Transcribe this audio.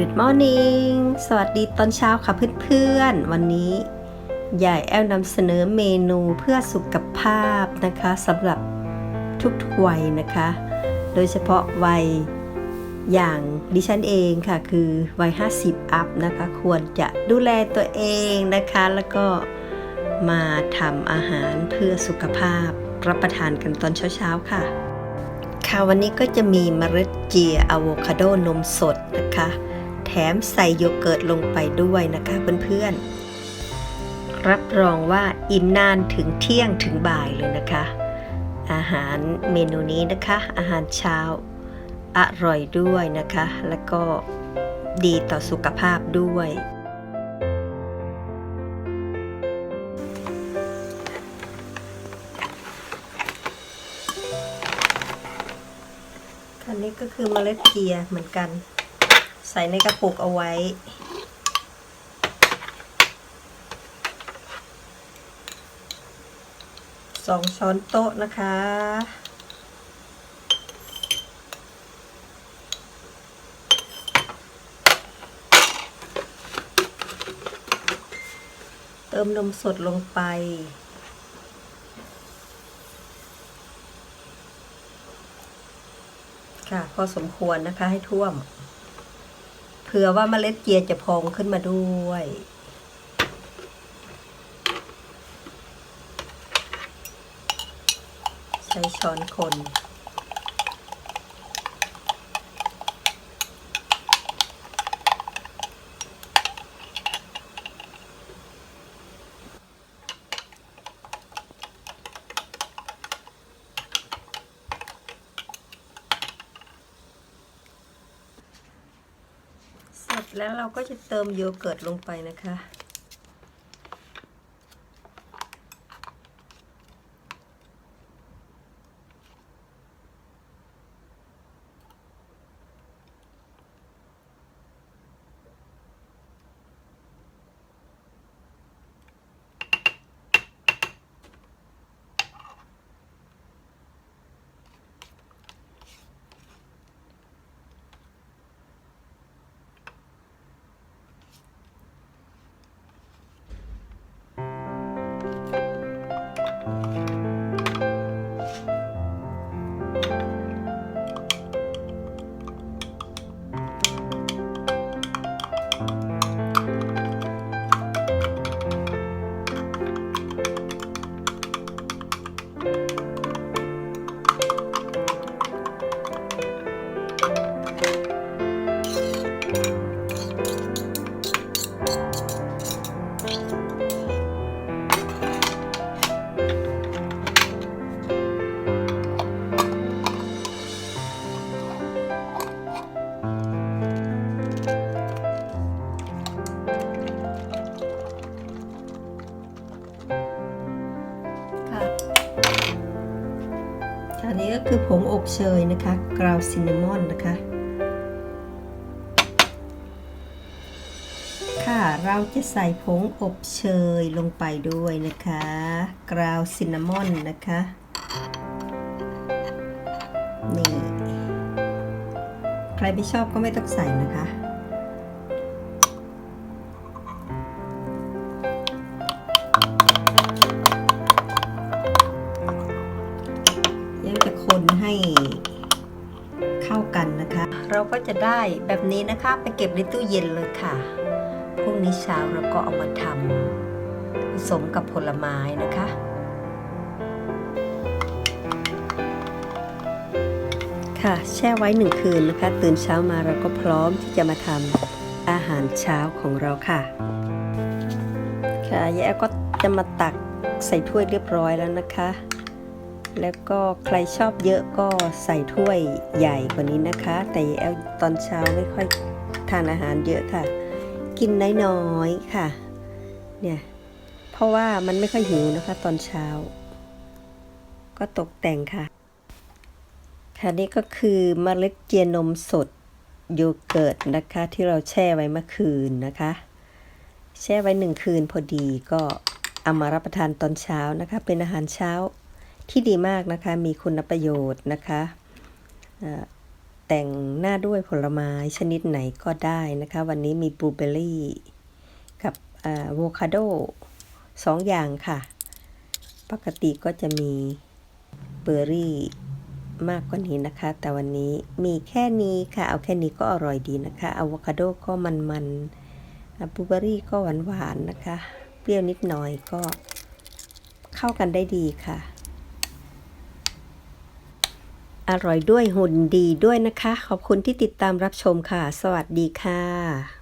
Good morning สวัสดีตอนเช้าค่ะเพื่อนๆ วันนี้ยายแอลนำเสนอเมนูเพื่อสุขภาพนะคะสำหรับทุกๆวัยนะคะ โดยเฉพาะวัยอย่างดิฉันเองค่ะ คือวัย 50 อัพนะคะ ควรจะดูแลตัวเองนะคะ แล้วก็มาทำอาหารเพื่อสุขภาพรับประทานกันตอนเช้าๆค่ะค่ะวันนี้ก็จะมีเมล็ดเจียอะโวคาโดนมสดนะคะ แถมใส่โยเกิร์ตลงไปด้วยนะคะเพื่อนๆ รับรองว่าอิ่มนานถึงเที่ยงถึงบ่ายเลยนะคะ อาหารเมนูนี้นะคะ อาหารเช้าอร่อยด้วยนะคะ แล้วก็ดีต่อสุขภาพด้วย อันนี้ก็คือเมล็ดเจียเหมือนกัน ใส่ในกระปุกเอาไว้ สองช้อนโต๊ะนะคะ เติมนมสดลงไปค่ะ พอสมควรนะคะให้ท่วม เผื่อว่าเมล็ดเจียจะพองขึ้นมาด้วย ใช้ช้อนคน แล้วเราก็จะเติมโยเกิร์ตลงไปนะคะ อันนี้ก็คือผงอบเชยนะคะ กราวซินนามอนนะคะ เราจะใส่ผงอบเชยลงไปด้วยนะคะ กราวซินนามอนนะคะ นี่ ใครไม่ชอบก็ไม่ต้องใส่นะคะยังจะคนให้เข้ากันนะคะ เราก็จะได้แบบนี้นะคะ ไปเก็บในตู้เย็นเลยค่ะ รุ่งนี้เช้าเราก็เอามาทำผสมกับผลไม้นะคะ ค่ะแช่ไว้หนึ่งคืนนะคะ ตื่นเช้ามาเราก็พร้อมที่จะมาทำอาหารเช้าของเราค่ะ ค่ะยายแอลก็จะมาตักใส่ถ้วยเรียบร้อยแล้วนะคะ แล้วก็ใครชอบเยอะก็ใส่ถ้วยใหญ่กว่านี้นะคะ แต่ยายแอลตอนเช้าไม่ค่อยทานอาหารเยอะค่ะ กินน้อยๆค่ะ เนี่ยเพราะว่ามันไม่ค่อยหิวนะคะ ตอนเช้า ก็ตกแต่งค่ะ ค่ะนี่ก็คือเมล็ดเจียนมสดโยเกิร์ตนะคะ ที่เราแช่ไว้เมื่อคืนนะคะ แช่ไว้หนึ่งคืนพอดีก็เอามารับประทานตอนเช้านะคะ เป็นอาหารเช้าที่ดีมากนะคะ มีคุณประโยชน์นะคะ แต่งหน้าด้วยผลไม้ชนิดไหนก็ได้นะคะ วันนี้มีบลูเบอร์รี่กับอะโวคาโดสองอย่างค่ะ ปกติก็จะมีเบอร์รี่มากกว่านี้นะคะ แต่วันนี้มีแค่นี้ค่ะ เอาแค่นี้ก็อร่อยดีนะคะอะโวคาโดก็มันๆบลูเบอร์รี่ก็หวานๆนะคะ เปรี้ยวนิดหน่อยก็เข้ากันได้ดีค่ะ อร่อยด้วยหุ่นดีด้วยนะคะ ขอบคุณที่ติดตามรับชมค่ะ สวัสดีค่ะ